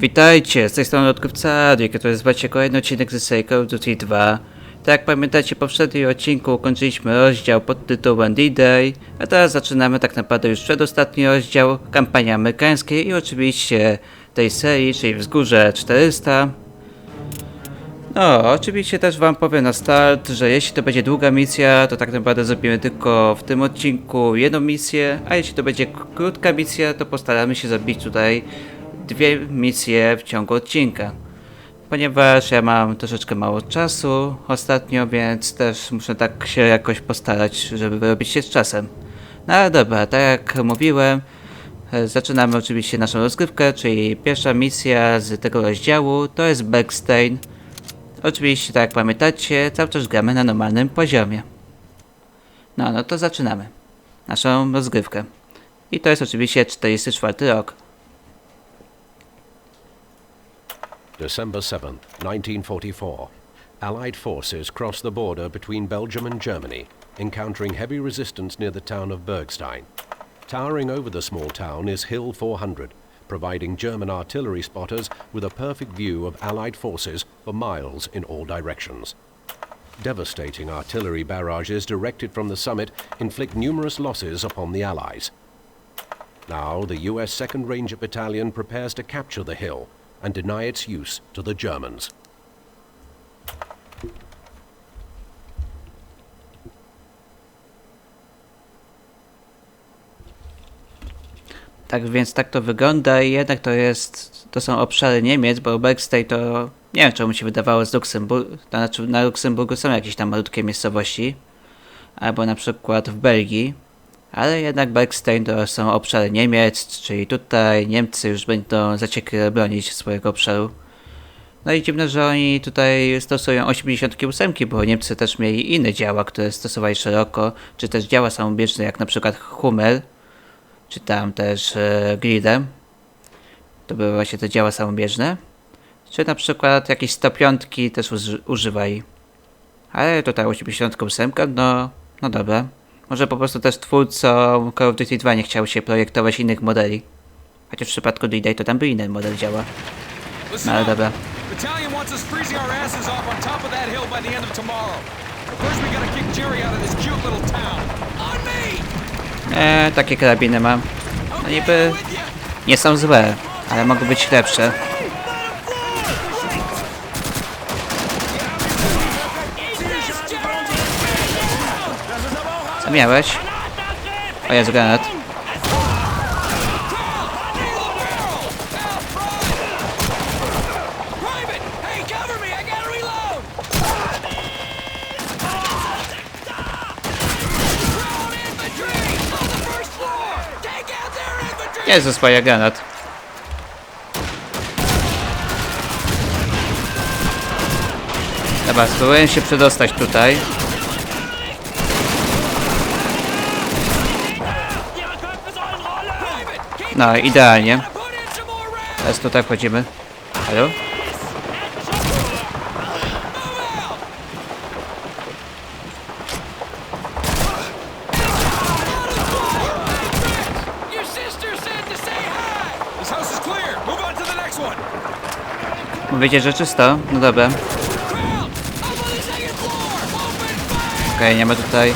Witajcie, z tej strony odkrywca Adriek, to jest kolejny odcinek z serii Duty 2. Tak jak pamiętacie, po poprzednim odcinku ukończyliśmy rozdział pod tytułem D-Day, a teraz zaczynamy tak naprawdę już przedostatni rozdział, kampanii amerykańskiej i oczywiście tej serii, czyli Wzgórze 400. No, oczywiście też wam powiem na start, że jeśli to będzie długa misja, to tak naprawdę zrobimy tylko w tym odcinku jedną misję, a jeśli to będzie krótka misja, to postaramy się zrobić tutaj dwie misje w ciągu odcinka. Ponieważ ja mam troszeczkę mało czasu ostatnio, więc też muszę tak się jakoś postarać, żeby wyrobić się z czasem. No ale dobra, tak jak mówiłem, zaczynamy oczywiście naszą rozgrywkę, czyli pierwsza misja z tego rozdziału to jest Bergstein. Oczywiście, tak jak pamiętacie, cały czas gramy na normalnym poziomie. No, no to zaczynamy naszą rozgrywkę. I to jest oczywiście 44 rok. December 7, 1944. Allied forces cross the border between Belgium and Germany, encountering heavy resistance near the town of Bergstein. Towering over the small town is Hill 400, providing German artillery spotters with a perfect view of Allied forces for miles in all directions. Devastating artillery barrages directed from the summit inflict numerous losses upon the Allies. Now, the US 2nd Ranger Battalion prepares to capture the hill and deny its use to the Germans. Tak więc tak to wygląda i jednak to jest, to są obszary Niemiec, bo Bergstein to, nie wiem czemu się wydawało z Luksemburgu, znaczy na Luksemburgu są jakieś tam malutkie miejscowości, albo na przykład w Belgii, ale jednak Bergstein to są obszary Niemiec, czyli tutaj Niemcy już będą zaciekle bronić swojego obszaru. No i dziwne, że oni tutaj stosują 88, bo Niemcy też mieli inne działa, które stosowali szeroko, czy też działa samobieżne, jak na przykład Hummer, czy tam też e. To były właśnie te działa samobieżne. Czy na przykład jakieś 105 też uży, używali. Ale tutaj 88, no, no dobra. Może po prostu też twórcom Call of Duty 2 nie chciał się projektować innych modeli. Chociaż w przypadku D-Day to tam był inny model działa. No ale dobra. Battalion wants us freezing our asses off on top of that hill by the end of tomorrow. But first we gotta kick Jerry out of this cute little town. On me! Eee, takie karabiny mam. No niby nie są złe, ale mogą być lepsze. Co miałeś? O Jezu, granat. Private! Hey, cover me! I gotta reload! Ground infantry! On the first floor! Take out their infantry! Jezus, moja granat. Dobra, spróbuję się przedostać tutaj. No, idealnie. Teraz tutaj wchodzimy. Halo? Mówicie, że czysto? No dobra. Okej, nie ma tutaj.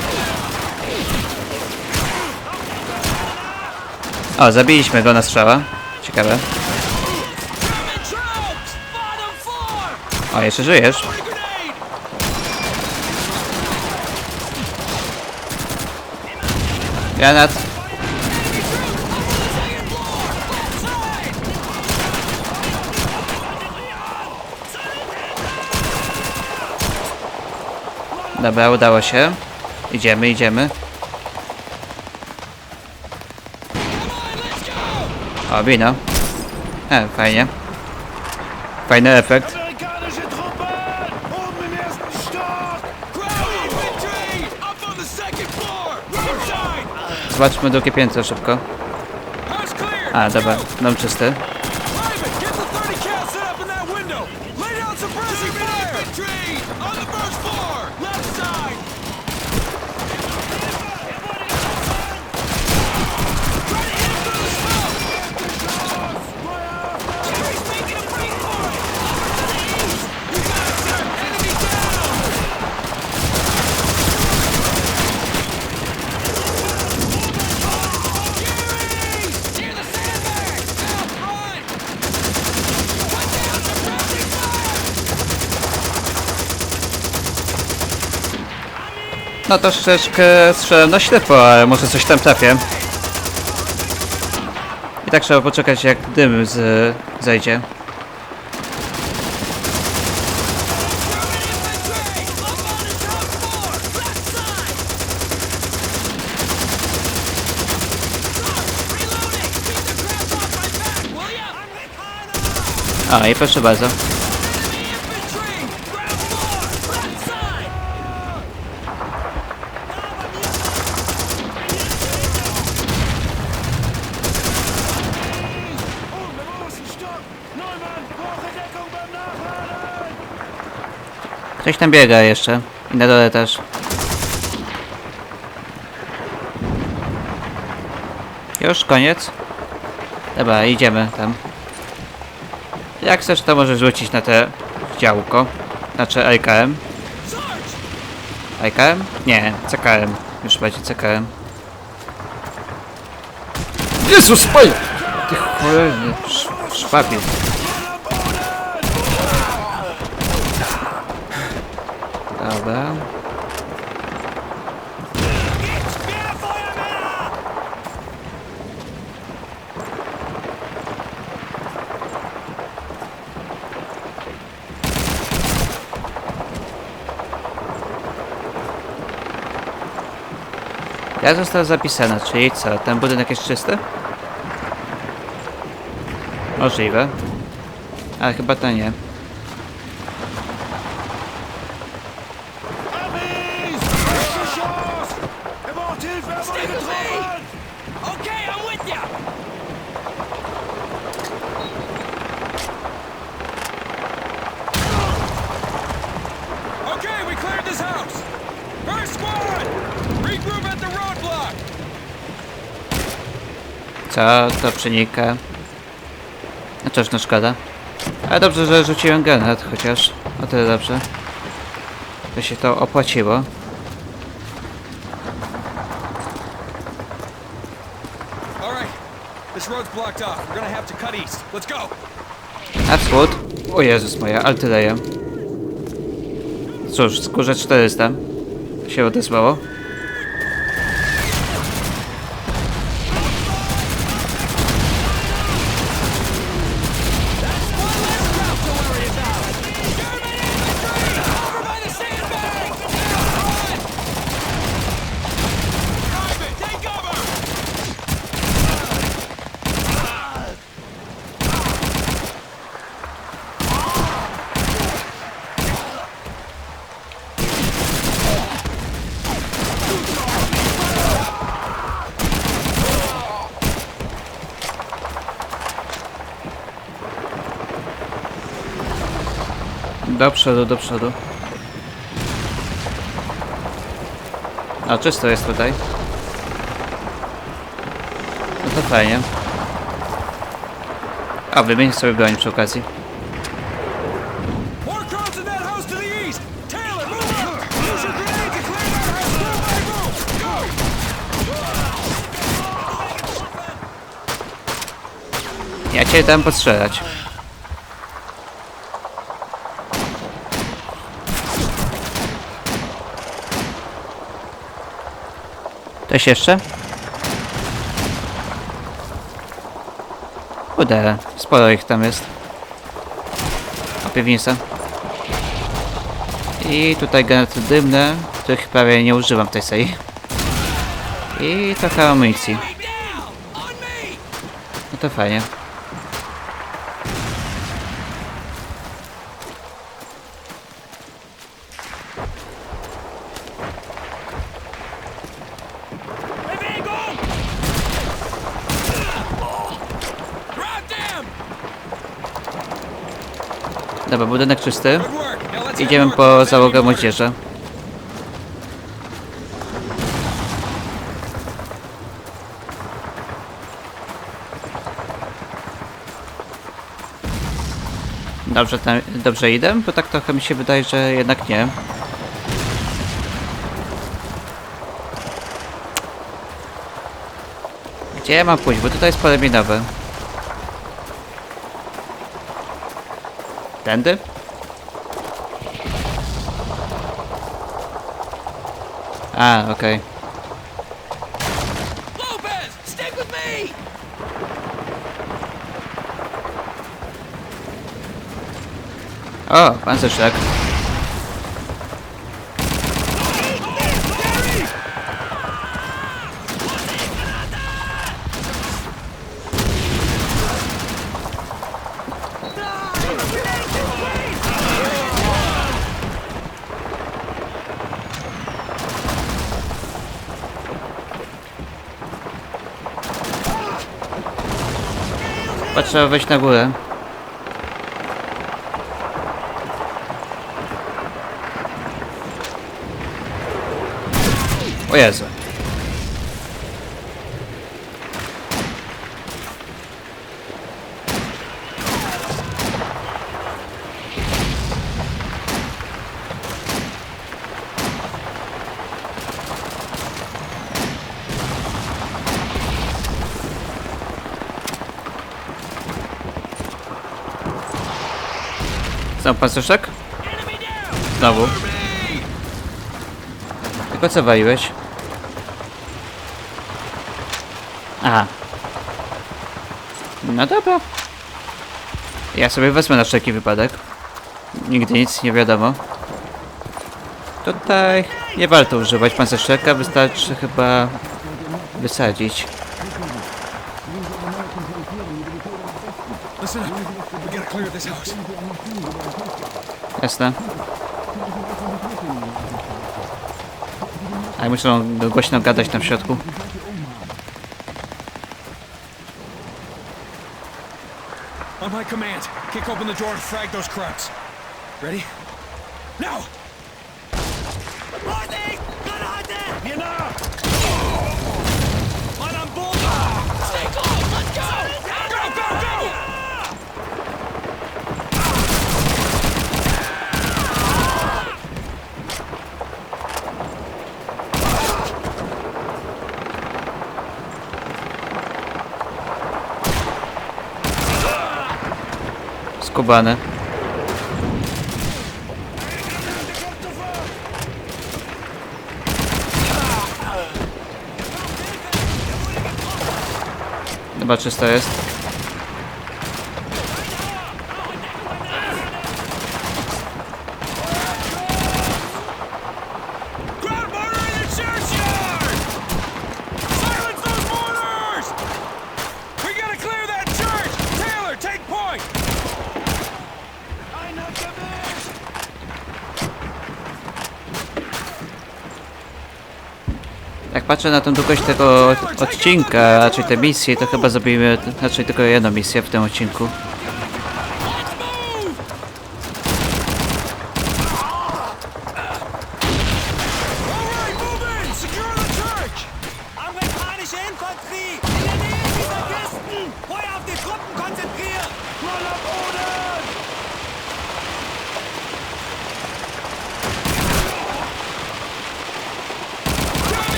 O, zabiliśmy go na strzała. Ciekawe. O, jeszcze żyjesz? Granat. Dobra, udało się. Idziemy, idziemy. Come on, let's go! O, wino. E, fajnie. Fajny efekt. Zobaczmy drugie piętro szybko. A, dobra, dom czysty. No troszeczkę strzelam na ślepo, ale może coś tam trafię. I tak trzeba poczekać jak dym z, zejdzie. O, i proszę bardzo. Ktoś tam biega jeszcze. I na dole też. Już koniec? Dobra, idziemy tam. Jak chcesz, to możesz rzucić na te działko. Znaczy LKM. LKM? Nie, CKM. Już będzie CKM. Jezus Maria! Ty cholerny sz- szwabiu. Dobra. Jak została zapisana, czyli co? Ten budynek jest czysty? Możliwe. Ale chyba to nie. Co to przenika? No cóż, no szkoda. Ale dobrze, że rzuciłem granat chociaż. O tyle dobrze. To się to opłaciło. Na wschód. O Jezus moja, artyleria. Cóż, skórze 400. Się odezwało. Do przodu, do przodu. O, czysto jest tutaj. No to fajnie. A, wymienię sobie broń przy okazji. More crowds in that house to the east! Taylor, move up! Use your grenade to clear that house room by room! Go! Ja cię dam postrzelać. Ktoś jeszcze? Kurde, sporo ich tam jest. O piwnica. I tutaj granaty dymne, których prawie nie używam w tej serii. I trochę amunicji. No to fajnie. Dobra, budynek czysty. Idziemy po załogę moździerza. Dobrze, tam, dobrze idę? Bo tak trochę mi się wydaje, że jednak nie. Gdzie ja mam pójść? Bo tutaj jest pole minowe. Tędy? A, okej. Lopez, stick with me! O, pancerzyk. Chyba trzeba wejść na górę. O Jezu. Znowu pancerzyk? Znowu. Tylko co waliłeś? Aha. No dobra. Ja sobie wezmę na wszelki wypadek. Nigdy nic nie wiadomo. Tutaj nie warto używać pancerzyka, wystarczy chyba wysadzić. Clear this house. Jasne. A muszę głośno gadać tam w środku. On my command, kick open the door and frag those crowds. Ready? Now! Skubany. Chyba czysto jest. Patrzę na tę długość tego od- odcinka, raczej te misje, to chyba zrobimy raczej tylko jedną misję w tym odcinku.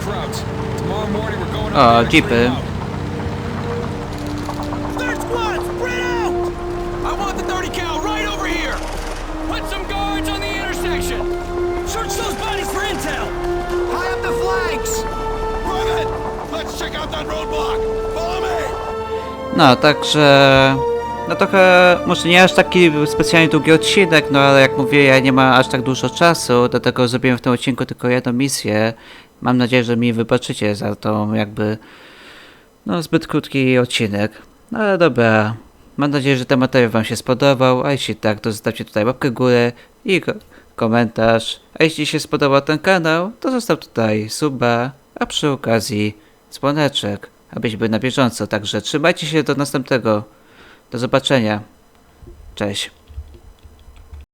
Crowds. Tomorrow morning we're going up O, jeepy. No, także... No trochę, może nie aż taki specjalnie długi odcinek, no ale jak mówię, ja nie mam aż tak dużo czasu, dlatego zrobiłem w tym odcinku tylko jedną misję. Mam nadzieję, że mi wybaczycie za tą jakby, no zbyt krótki odcinek. No ale dobra, mam nadzieję, że ten materiał wam się spodobał, a jeśli tak, to zostawcie tutaj łapkę górę i ko- komentarz. A jeśli się spodobał ten kanał, to zostaw tutaj suba, a przy okazji dzwoneczek, abyś był na bieżąco. Także trzymajcie się do następnego. Do zobaczenia. Cześć.